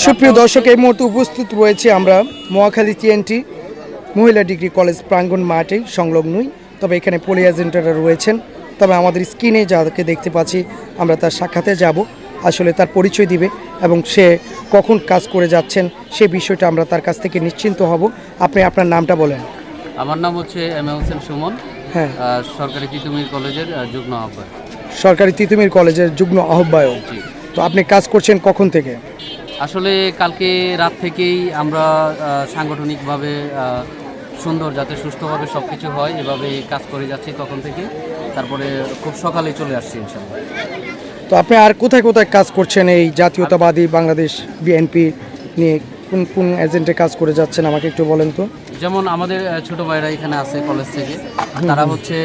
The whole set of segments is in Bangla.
সুপ্রিয় দর্শক এই মুহূর্তে উপস্থিত রয়েছে আমরা মহাখালী টিএনটি মহিলা ডিগ্রি কলেজ প্রাঙ্গণ মাঠে সংলগ্নই তবে এখানে পলি এজেন্টরা রয়েছেন। তবে আমাদের স্ক্রিনে যাকে দেখতে পাচ্ছি আমরা তার সাক্ষাতে যাব। আসলে তার পরিচয় দিবে এবং সে কখন কাজ করে যাচ্ছেন সে বিষয়টা আমরা তার কাছ থেকে নিশ্চিন্ত হব। আপনি আপনার নামটা বলেন। আমার নাম হচ্ছে এম এ হোসেন সুমন। হ্যাঁ। সরকারি তিতুমির কলেজের যুগ্ম আহ্বায়ক। সরকারি তিতুমির কলেজের যুগ্ম আহ্বায়ক। তো আপনি কাজ করছেন কখন থেকে? আসলে কালকে রাত থেকেই আমরা সাংগঠনিকভাবে সুন্দর যাতে সুস্থভাবে সব কিছু হয় এভাবে কাজ করে যাচ্ছি তখন থেকে। তারপরে খুব সকালে চলে আসছি ইনশাল্লাহ তো আপনি আর কোথায় কোথায় কাজ করছেন এই জাতীয়তাবাদী বাংলাদেশ বিএনপি নিয়ে? কোন কোন এজেন্টে কাজ করে যাচ্ছেন আমাকে একটু বলেন তো। যেমন আমাদের ছোট ভাইরা এখানে আছে কলেজ থেকে। তারা হচ্ছে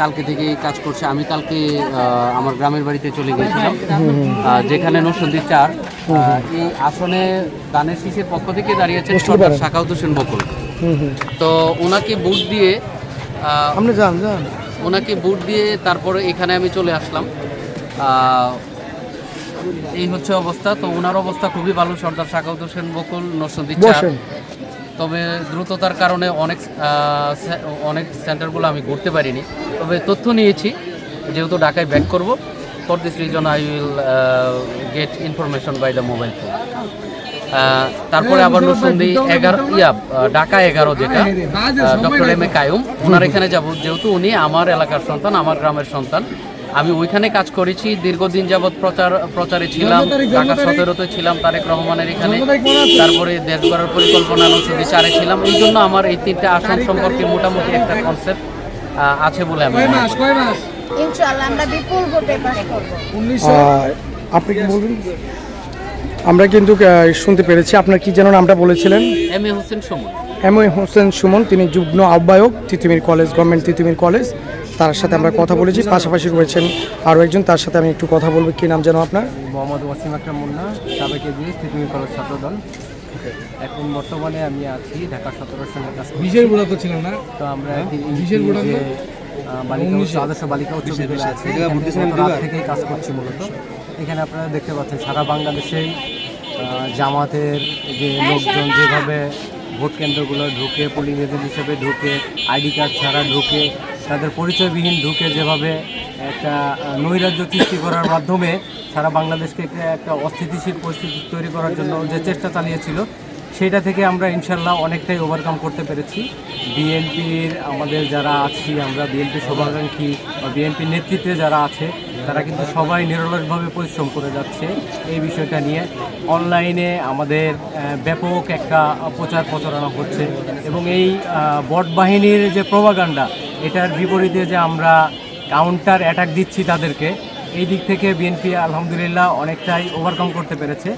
কালকে থেকেই কাজ করছে। আমি কালকে আমার গ্রামের বাড়িতে চলে গিয়েছিলাম। যেখানে নসন্দি চার এই আসনে দানের শীষের পক্ষ থেকে দাঁড়িয়েছেন বুঝতে সর্দার শাখাউত হোসেন বকুল। তো ওনাকে বুট দিয়ে আপনি যান যান। ওনাকে বুট দিয়ে তারপরে এখানে আমি চলে আসলাম। এই হচ্ছে অবস্থা। তো ওনার অবস্থা খুবই ভালো সর্দার শাখাউত হোসেন বকুল নরসন্দী তবে দ্রুততার কারণে অনেক অনেক সেন্টারগুলো আমি ঘুরতে পারিনি। তবে তথ্য নিয়েছি যেহেতু ঢাকায় ব্যাক করব। For this reason I will get information by the mobile phone তারপরে আবার নসন্দি এগারো ইয়া ঢাকা এগারো যেটা ডক্টর এম এ কায়ুম ওনার এখানে যাব যেহেতু উনি আমার এলাকার সন্তান আমার গ্রামের সন্তান আমি ওইখানে কাজ করেছি দীর্ঘদিন যাবৎ প্রচার প্রচারে ছিলাম ঢাকা সতেরোতে ছিলাম তারেক রহমানের এখানে তারপরে দেশ গড়ার পরিকল্পনা নসুদি চারে ছিলাম এই জন্য আমার এই তিনটা আসন সম্পর্কে মোটামুটি একটা কনসেপ্ট আছে বলে আমি। ইনশাআল্লাহ আমরা বিপুল ভোটে পাস করব। আপনি কি বলবেন? আমরা কিন্তু শুনতে পেরেছি। আপনার কি যেন নামটা বলেছিলেন? M A Hossain Sumon. M A Hossain Sumon তিনি যুগ্ম আহ্বায়ক Titumir college government Titumir college. তার সাথে আমরা কথা বলেছি। পাশাপাশি রয়েছেন আরও একজন। তার সাথে আমি একটু কথা বলব। কি নাম যেন আপনার? মোহাম্মদ ওয়াসিম আকরাম মুন্না সাবেক এজিএস তিতুমি কলেজ ছাত্রদল। এখন বর্তমানে আমি আছি ঢাকা সতেরোর সঙ্গে কাজ করি বিশের বুড়া তো ছিল না? তো আমরা একদিন বিশের বুড়া বালিকা উচ্চ আদর্শ বালিকা উচ্চ বিদ্যালয় আছে রাত থেকেই কাজ করছি মূলত। এখানে আপনারা দেখতে পাচ্ছেন সারা বাংলাদেশেই জামাতের যে লোকজন যেভাবে ভোট কেন্দ্রগুলো ঢুকে পোলিং এজেন্ট হিসেবে ঢুকে আইডি কার্ড ছাড়া ঢুকে তাদের পরিচয়বিহীন ঢুকে যেভাবে একটা নৈরাজ্য সৃষ্টি করার মাধ্যমে সারা বাংলাদেশকে একটা একটা অস্থিতিশীল পরিস্থিতি তৈরি করার জন্য যে চেষ্টা চালিয়েছিল সেটা থেকে আমরা ইনশাল্লাহ অনেকটাই ওভারকাম করতে পেরেছি। বিএনপির আমাদের যারা আছি, আমরা বিএনপি শুভাকাঙ্ক্ষী বা বিএনপির নেতৃত্বে যারা আছে, তারা কিন্তু সবাই নিরলসভাবে পরিশ্রম করে যাচ্ছে এই বিষয়টা নিয়ে। অনলাইনে আমাদের ব্যাপক একটা প্রচার প্রচারণা হচ্ছে এবং এই বট বাহিনীর যে প্রভাগান্ডা এটার বিপরীতে যে আমরা কাউন্টার অ্যাটাক দিচ্ছি তাদেরকে এই দিক থেকে বিএনপি আলহামদুলিল্লাহ অনেকটাই ওভারকাম করতে পেরেছে।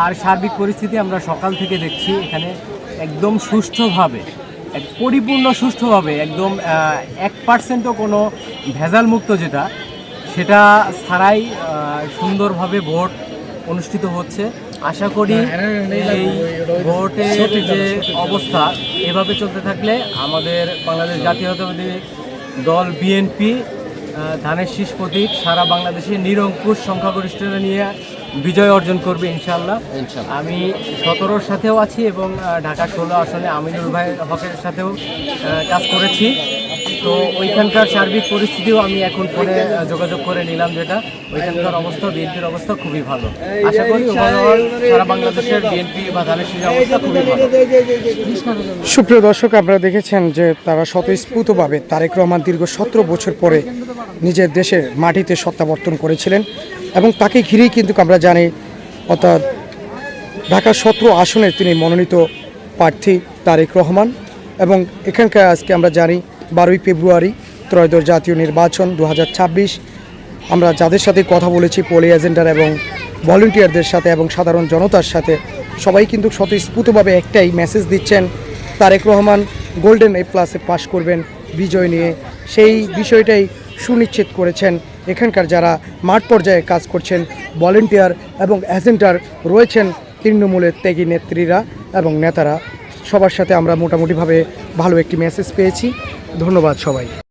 আর সার্বিক পরিস্থিতি আমরা সকাল থেকে দেখছি এখানে একদম সুষ্ঠুভাবে এক পরিপূর্ণ সুষ্ঠুভাবে একদম এক পার্সেন্টও কোনো ভেজাল মুক্ত যেটা সেটা ছাড়াই সুন্দরভাবে ভোট অনুষ্ঠিত হচ্ছে। আশা করি এই ভোটের যে অবস্থা এভাবে চলতে থাকলে আমাদের বাংলাদেশ জাতীয়তাবাদী দল বিএনপি ধানের শীষ প্রতীক সারা বাংলাদেশে নিরঙ্কুশ সংখ্যাগরিষ্ঠরা নিয়ে বিজয় অর্জন করবে ইনশাল্লাহ ইনশাল্লাহ। আমি সতেরোর সাথেও আছি এবং ঢাকা ষোলো আসনে আমিনুল ভাই হকের সাথেও কাজ করেছি তো ওইখানকার সার্বিক পরিস্থিতিও আমি এখন ফোনে যোগাযোগ করে নিলাম যেটা। ওইখানকার অবস্থা, বিএনপির অবস্থা খুবই ভালো। আশা করি সারা বাংলাদেশের বিএনপি বা ধানের অবস্থা খুবই ভালো। সুপ্রিয় দর্শক, আপনারা দেখেছেন যে তারা স্বতঃস্ফূর্তভাবে তারেক রহমান দীর্ঘ সতেরো বছর পরে নিজের দেশের মাটিতে সত্তাবর্তন করেছিলেন এবং তাকে ঘিরেই কিন্তু আমরা জানি, অর্থাৎ ঢাকা সতেরো আসনের তিনি মনোনীত প্রার্থী তারেক রহমান এবং এখানকার আজকে আমরা জানি বারোই ফেব্রুয়ারি ত্রয়োদশ জাতীয় নির্বাচন দু হাজার ছাব্বিশ। আমরা যাদের সাথে কথা বলেছি, পোলি এজেন্টার এবং ভলেন্টিয়ারদের সাথে এবং সাধারণ জনতার সাথে, সবাই কিন্তু স্বতঃস্ফূর্তভাবে একটাই মেসেজ দিচ্ছেন, তারেক রহমান গোল্ডেন এ প্লাসে পাশ করবেন বিজয় নিয়ে। সেই বিষয়টাই সুনিশ্চিত করেছেন এখানকার যারা মাঠ পর্যায়ে কাজ করছেন, ভলেন্টিয়ার এবং এজেন্টার রয়েছেন তৃণমূলের ত্যাগী নেত্রীরা এবং নেতারা। সবার সাথে আমরা মোটামুটিভাবে ভালো একটি মেসেজ পেয়েছি। ধন্যবাদ সবাই